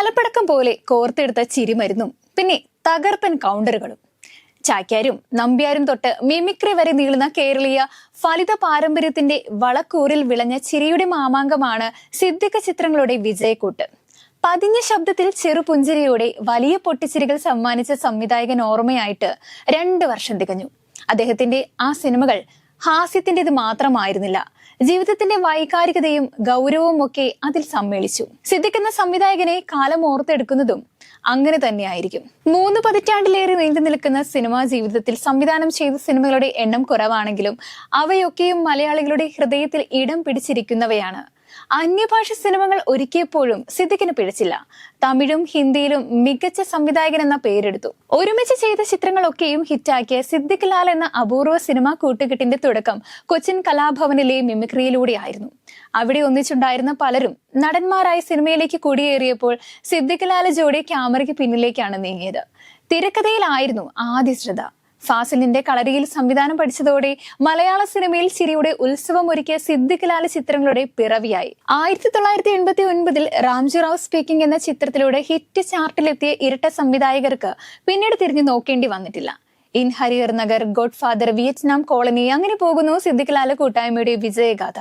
കാലപ്പഴക്കം പോലെ കോർത്തെടുത്ത ചിരിമരുന്നും പിന്നെ തകർപ്പൻ കൗണ്ടറുകളും. ചാക്യാരും നമ്പ്യാരും തൊട്ട് മിമിക്രി വരെ നീളുന്ന കേരളീയ ഫലിത പാരമ്പര്യത്തിന്റെ വളക്കൂറിൽ വിളഞ്ഞ ചിരിയുടെ മാമാങ്കമാണ് സിദ്ദിഖ ചിത്രങ്ങളുടെ വിജയക്കൂട്ട്. പതിഞ്ഞ ശബ്ദത്തിൽ ചെറുപുഞ്ചിരിയോടെ വലിയ പൊട്ടിച്ചിരികൾ സമ്മാനിച്ച സംവിധായകൻ ഓർമ്മയായിട്ട് രണ്ട് വർഷം തികഞ്ഞു. അദ്ദേഹത്തിന്റെ ആ സിനിമകൾ ഹാസ്യത്തിന്റേത് മാത്രമായിരുന്നില്ല. ജീവിതത്തിന്റെ വൈകാരികതയും ഗൗരവവും ഒക്കെ അതിൽ സമ്മേളിച്ചു. സിദ്ദിഖ് എന്ന സംവിധായകനെ കാലം ഓർത്തെടുക്കുന്നതും അങ്ങനെ തന്നെയായിരിക്കും. മൂന്ന് പതിറ്റാണ്ടിലേറെ നീണ്ടു നിൽക്കുന്ന സിനിമാ ജീവിതത്തിൽ സംവിധാനം ചെയ്ത സിനിമകളുടെ എണ്ണം കുറവാണെങ്കിലും അവയൊക്കെയും മലയാളികളുടെ ഹൃദയത്തിൽ ഇടം പിടിച്ചിരിക്കുന്നവയാണ്. അന്യഭാഷ സിനിമകൾ ഒരുക്കിയപ്പോഴും സിദ്ദിഖിന് പിഴച്ചില്ല തമിഴും ഹിന്ദിയിലും മികച്ച സംവിധായകൻ എന്ന പേരെടുത്തു. ഒരുമിച്ച് ചെയ്ത ചിത്രങ്ങളൊക്കെയും ഹിറ്റാക്കിയ സിദ്ദിഖ് ലാൽ എന്ന അപൂർവ സിനിമാ കൂട്ടുകെട്ടിന്റെ തുടക്കം കൊച്ചിൻ കലാഭവനിലെ മിമിക്രിയിലൂടെയായിരുന്നു അവിടെ ഒന്നിച്ചുണ്ടായിരുന്ന പലരും നടന്മാരായി സിനിമയിലേക്ക് കുടിയേറിയപ്പോൾ സിദ്ദിഖ് ലാൽ ജോഡി ക്യാമറയ്ക്ക് പിന്നിലേക്കാണ് നീങ്ങിയത്. തിരക്കഥയിലായിരുന്നു ആദ്യ ശ്രദ്ധ. ഫാസിലിന്റെ കളരിയിൽ സംവിധാനം പഠിച്ചതോടെ മലയാള സിനിമയിൽ ചിരിയുടെ ഉത്സവം ഒരുക്കിയ സിദ്ദിഖ് ലാൽ ചിത്രങ്ങളുടെ പിറവിയായി. ആയിരത്തി തൊള്ളായിരത്തി എൺപത്തി ഒൻപതിൽ റാംജു റാവ് സ്പീക്കിംഗ് എന്ന ചിത്രത്തിലൂടെ ഹിറ്റ് ചാർട്ടിലെത്തിയ ഇരട്ട സംവിധായകർക്ക് പിന്നീട് തിരിഞ്ഞു നോക്കേണ്ടി വന്നിട്ടില്ല. In Harihar Nagar godfather Vietnam colony അങ്ങനെ പോകുന്നു സിദ്ദിഖ് ലാൽ കൂട്ടായ്മയുടെ വിജയഗാഥ.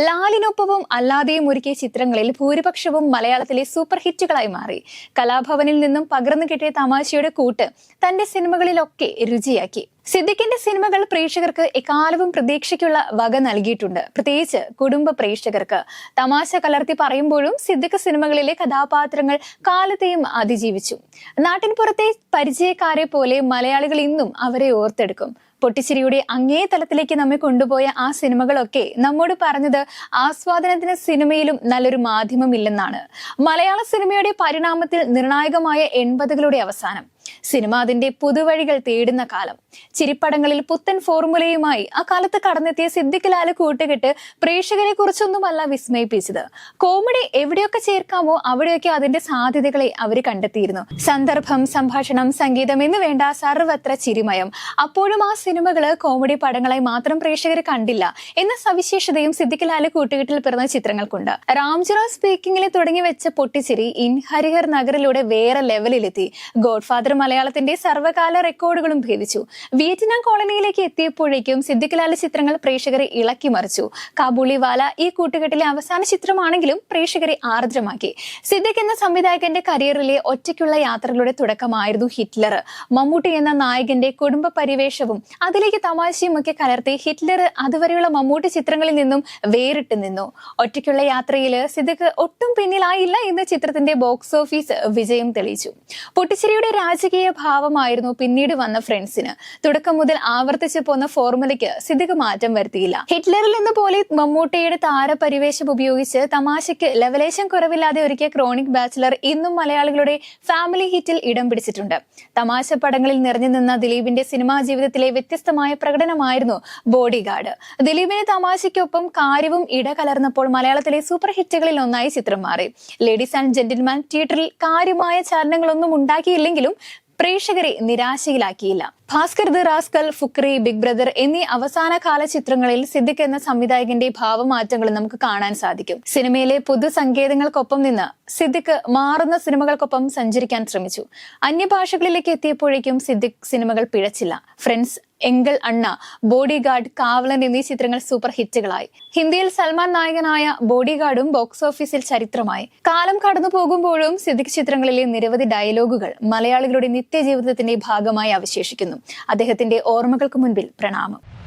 ലാലിനൊപ്പവും അല്ലാതെയും ഒരുക്കിയ ചിത്രങ്ങളിൽ ഭൂരിപക്ഷവും മലയാളത്തിലെ സൂപ്പർ ഹിറ്റുകളായി മാറി. കലാഭവനിൽ നിന്നും പകർന്നു കിട്ടിയ തമാശയുടെ കൂട്ട് തന്റെ സിനിമകളിലൊക്കെ രുചിയാക്കി. സിദ്ദിഖിന്റെ സിനിമകൾ പ്രേക്ഷകർക്ക് എക്കാലവും പ്രതീക്ഷയ്ക്കുള്ള വക നൽകിയിട്ടുണ്ട്. പ്രത്യേകിച്ച് കുടുംബ പ്രേക്ഷകർക്ക്. തമാശ കലർത്തി പറയുമ്പോഴും സിദ്ദിഖ് സിനിമകളിലെ കഥാപാത്രങ്ങൾ കാലത്തെയും അതിജീവിച്ചു. നാട്ടിൻ പുറത്തെ പരിചയക്കാരെ പോലെ മലയാളികൾ ഇന്നും അവരെ ഓർത്തെടുക്കും. പൊട്ടിച്ചിരിയുടെ അങ്ങേ തലത്തിലേക്ക് നമ്മെ കൊണ്ടുപോയ ആ സിനിമകളൊക്കെ നമ്മോട് പറഞ്ഞത് ആസ്വാദനത്തിന് സിനിമയിലും നല്ലൊരു മാധ്യമമില്ലെന്നാണ്. മലയാള സിനിമയുടെ പരിണാമത്തിൽ നിർണായകമായ എൺപതുകളുടെ അവസാനം. സിനിമ അതിന്റെ പുതുവഴികൾ തേടുന്ന കാലം. ചിരിപ്പടങ്ങളിൽ പുത്തൻ ഫോർമുലയുമായി ആ കാലത്ത് കടന്നെത്തിയ സിദ്ദിഖ് ലാൽ കൂട്ടുകെട്ട് പ്രേക്ഷകരെ കുറിച്ചൊന്നുമല്ല വിസ്മയിപ്പിച്ചത്. കോമഡി എവിടെയൊക്കെ ചേർക്കാമോ അവിടെയൊക്കെ അതിന്റെ സാധ്യതകളെ അവർ കണ്ടെത്തിയിരുന്നു. സന്ദർഭം സംഭാഷണം സംഗീതം എന്ന് വേണ്ട സർവത്ര ചിരിമയം. അപ്പോഴും ആ സിനിമകൾ കോമഡി പടങ്ങളായി മാത്രം പ്രേക്ഷകർ കണ്ടില്ല എന്ന സവിശേഷതയും സിദ്ദിഖ് ലാൽ കൂട്ടുകെട്ടിൽ പിറന്ന ചിത്രങ്ങൾക്കുണ്ട്. രാംജിറ സ്പീക്കിംഗിൽ തുടങ്ങി വെച്ച പൊട്ടിച്ചിരി ഇൻ ഹരിഹർ നഗറിലൂടെ വേറെ ലെവലിലെത്തി. ഗോഡ് ഫാദർ മലയാളത്തിന്റെ സർവകാല റെക്കോർഡുകളും ഭേദിച്ചു. വിയറ്റ്നാം കോളനിയിലേക്ക് എത്തിയപ്പോഴേക്കും സിദ്ദിഖ് ലാൽ ചിത്രങ്ങൾ പ്രേക്ഷകരെ ഇളക്കി മറിച്ചു. കാബൂളിവാല ഈ കൂട്ടുകെട്ടിലെ അവസാന ചിത്രമാണെങ്കിലും പ്രേക്ഷകരെ ആർദ്രമാക്കി. സിദ്ദിഖ് എന്ന സംവിധായകന്റെ കരിയറിലെ ഒറ്റയ്ക്കുള്ള യാത്രകളുടെ തുടക്കമായിരുന്നു ഹിറ്റ്ലർ. മമ്മൂട്ടി എന്ന നായകന്റെ കുടുംബ പരിവേഷവും അതിലേക്ക് തമാശയും ഒക്കെ കലർത്തി ഹിറ്റ്ലർ അതുവരെയുള്ള മമ്മൂട്ടി ചിത്രങ്ങളിൽ നിന്നും വേറിട്ട് നിന്നു. ഒറ്റയ്ക്കുള്ള യാത്രയിൽ സിദ്ദിഖ് ഒട്ടും പിന്നിലായില്ല എന്ന ചിത്രത്തിന്റെ ബോക്സ് ഓഫീസ് വിജയം തെളിയിച്ചു. പൊട്ടിച്ചിരിയുടെ രാജകീയ ഭാവമായിരുന്നു പിന്നീട് വന്ന ഫ്രണ്ട്സിന്. തുടക്കം മുതൽ ആവർത്തിച്ചു പോന്ന ഫോർമുലയ്ക്ക് സിദ്ദിഖ് മാറ്റം വരുത്തിയില്ല. ഹിറ്റ്ലറിൽ നിന്ന് പോലെ മമ്മൂട്ടിയുടെ താരപരിവേഷം ഉപയോഗിച്ച് തമാശയ്ക്ക് ലെവലേശം കുറവില്ലാതെ ഒരുക്കിയ ക്രോണിക് ബാച്ചിലർ ഇന്നും മലയാളികളുടെ ഫാമിലി ഹിറ്റിൽ ഇടം പിടിച്ചിട്ടുണ്ട്. തമാശ പടങ്ങളിൽ നിറഞ്ഞു നിന്ന ദിലീപിന്റെ സിനിമാ ജീവിതത്തിലെ വ്യത്യസ്തമായ പ്രകടനമായിരുന്നു ബോഡി ഗാർഡ് ദിലീപിന് തമാശയ്ക്കൊപ്പം കാര്യവും ഇടകലർന്നപ്പോൾ മലയാളത്തിലെ സൂപ്പർ ഹിറ്റുകളിൽ ഒന്നായി ചിത്രം മാറി. ലേഡീസ് ആൻഡ് ജെന്റിൽമാൻ തിയേറ്ററിൽ കാര്യമായ ചലനങ്ങളൊന്നും ഉണ്ടാക്കിയില്ലെങ്കിലും പ്രേക്ഷകരെ നിരാശയിലാക്കിയില്ല. Bhaskar the rascal Fukri big brother എന്നീ അവസാന കാല ചിത്രങ്ങളിൽ സിദ്ദിഖ് എന്ന സംവിധായകന്റെ ഭാവമാറ്റങ്ങൾ നമുക്ക് കാണാൻ സാധിക്കും. സിനിമയിലെ പുതു സങ്കേതങ്ങൾക്കൊപ്പം നിന്ന് സിദ്ദിഖ് മാറുന്ന സിനിമകൾക്കൊപ്പം സഞ്ചരിക്കാൻ ശ്രമിച്ചു. അന്യഭാഷകളിലേക്ക് എത്തിയപ്പോഴേക്കും സിദ്ദിഖ് സിനിമകൾ പിഴച്ചില്ല. ഫ്രണ്ട്സ് എങ്കൽ അണ്ണ ബോഡി ഗാർഡ് കാവലൻ എന്നീ ചിത്രങ്ങൾ സൂപ്പർ ഹിറ്റുകളായി. ഹിന്ദിയിൽ സൽമാൻ നായകനായ ബോഡി ഗാർഡും ബോക്സ് ഓഫീസിൽ ചരിത്രമായി. കാലം കടന്നു പോകുമ്പോഴും സിദ്ദിഖ് ചിത്രങ്ങളിലെ നിരവധി ഡയലോഗുകൾ മലയാളികളുടെ നിത്യജീവിതത്തിന്റെ ഭാഗമായി അവശേഷിക്കുന്നു. അദ്ദേഹത്തിന്റെ ഓർമ്മകൾക്ക് മുൻപിൽ പ്രണാമം.